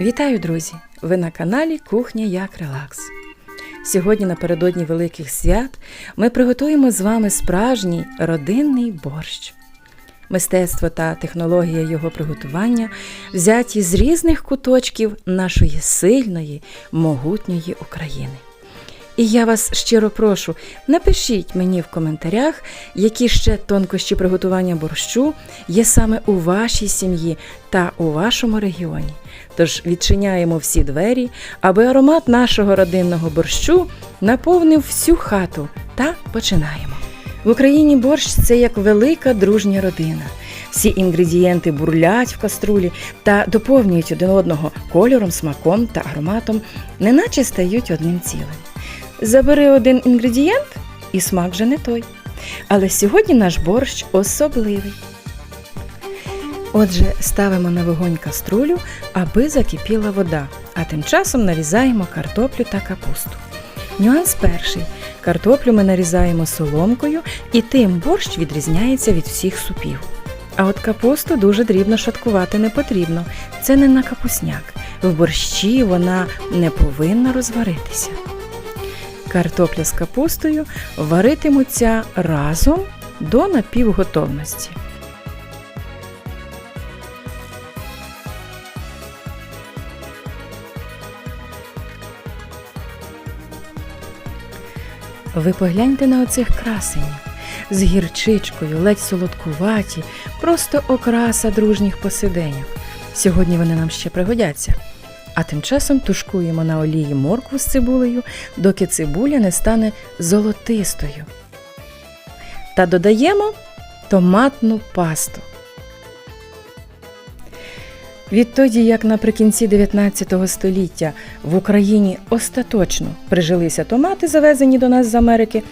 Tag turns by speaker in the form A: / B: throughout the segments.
A: Вітаю, друзі! Ви на каналі Кухня як Релакс. Сьогодні, напередодні Великих свят, ми приготуємо з вами справжній родинний борщ. Мистецтво та технологія його приготування взяті з різних куточків нашої сильної, могутньої України. І я вас щиро прошу, напишіть мені в коментарях, які ще тонкощі приготування борщу є саме у вашій сім'ї та у вашому регіоні. Тож відчиняємо всі двері, аби аромат нашого родинного борщу наповнив всю хату та починаємо. В Україні борщ це як велика дружня родина. Всі інгредієнти бурлять в каструлі та доповнюють один одного кольором, смаком та ароматом, неначе стають одним цілим. Забери один інгредієнт, і смак вже не той. Але сьогодні наш борщ особливий. Отже, ставимо на вогонь каструлю, аби закипіла вода, а тим часом нарізаємо картоплю та капусту. Нюанс перший. Картоплю ми нарізаємо соломкою, і тим борщ відрізняється від всіх супів. А от капусту дуже дрібно шаткувати не потрібно. Це не на капусняк. В борщі вона не повинна розваритися. Картопля з капустою варитимуться разом до напівготовності. Ви погляньте на оцих красенів. З гірчичкою, ледь солодкуваті, просто окраса дружніх посиденьок. Сьогодні вони нам ще пригодяться. А тим часом тушкуємо на олії моркву з цибулею, доки цибуля не стане золотистою. Та додаємо томатну пасту. Відтоді, як наприкінці 19 століття в Україні остаточно прижилися томати, завезені до нас з Америки,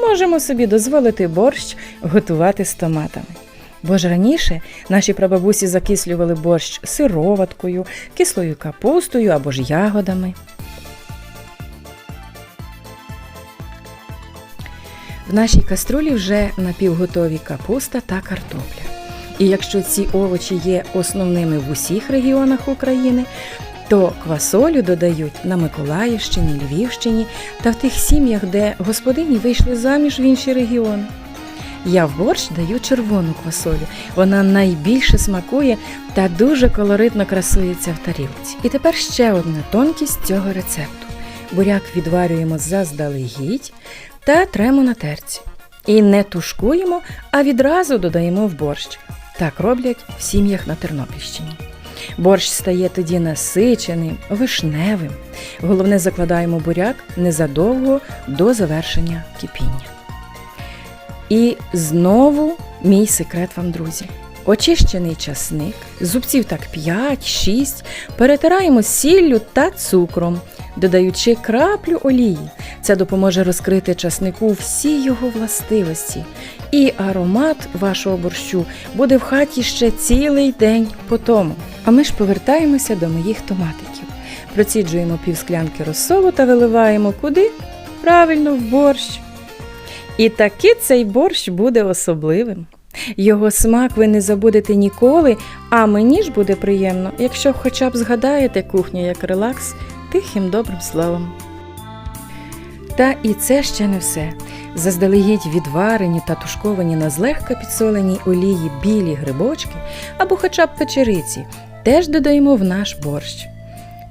A: можемо собі дозволити борщ готувати з томатами. Бо ж раніше наші прабабусі закислювали борщ сироваткою, кислою капустою або ж ягодами. В нашій каструлі вже напівготові капуста та картопля. І якщо ці овочі є основними в усіх регіонах України, то квасолю додають на Миколаївщині, Львівщині та в тих сім'ях, де господині вийшли заміж в інші регіони. Я в борщ даю червону квасолю. Вона найбільше смакує та дуже колоритно красується в тарілці. І тепер ще одна тонкість цього рецепту. Буряк відварюємо заздалегідь та тремо на терці. І не тушкуємо, а відразу додаємо в борщ. Так роблять в сім'ях на Тернопільщині. Борщ стає тоді насиченим, вишневим. Головне, закладаємо буряк незадовго до завершення кипіння. І знову мій секрет вам, друзі. Очищений часник, зубців так 5-6, перетираємо сіллю та цукром, додаючи краплю олії. Це допоможе розкрити часнику всі його властивості. І аромат вашого борщу буде в хаті ще цілий день по тому. А ми ж повертаємося до моїх томатиків. Проціджуємо півсклянки розсолу та виливаємо куди? Правильно, в борщ. І таки цей борщ буде особливим. Його смак ви не забудете ніколи, а мені ж буде приємно, якщо хоча б згадаєте кухню як релакс тихим добрим словом. Та і це ще не все. Заздалегідь відварені та тушковані на злегка підсоленій олії білі грибочки або хоча б печериці теж додаємо в наш борщ.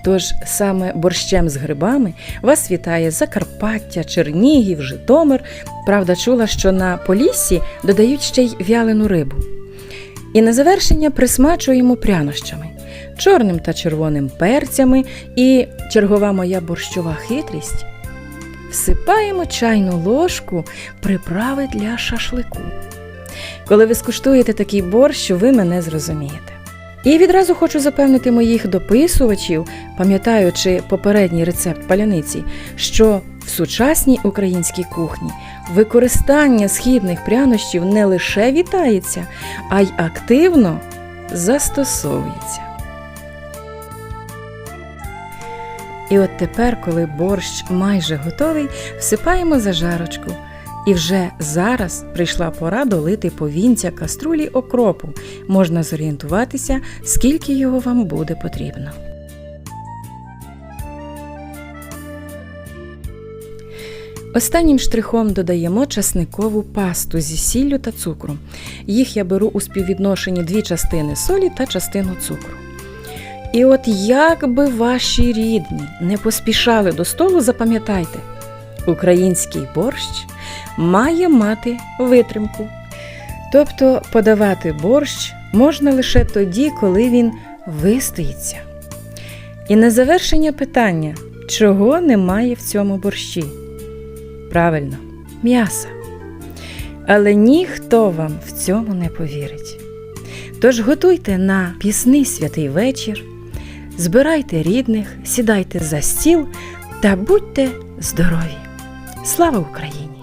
A: Тож саме борщем з грибами вас вітає Закарпаття, Чернігів, Житомир. Правда, чула, що на Поліссі додають ще й вялену рибу. І на завершення присмачуємо прянощами, чорним та червоним перцями і чергова моя борщова хитрість. Всипаємо чайну ложку приправи для шашлику. Коли ви скуштуєте такий борщ, ви мене зрозумієте. І відразу хочу запевнити моїх дописувачів, пам'ятаючи попередній рецепт паляниці, що в сучасній українській кухні використання східних прянощів не лише вітається, а й активно застосовується. І от тепер, коли борщ майже готовий, всипаємо зажарочку. І вже зараз прийшла пора долити повінця каструлі окропу. Можна зорієнтуватися, скільки його вам буде потрібно. Останнім штрихом додаємо часникову пасту зі сіллю та цукру. Їх я беру у співвідношенні дві частини солі та частину цукру. І от як би ваші рідні не поспішали до столу, запам'ятайте, український борщ має мати витримку. Тобто подавати борщ можна лише тоді, коли він вистоїться. І на завершення питання, чого немає в цьому борщі? Правильно, м'яса. Але ніхто вам в цьому не повірить. Тож готуйте на пісний святий вечір, збирайте рідних, сідайте за стіл та будьте здорові! Слава Україні!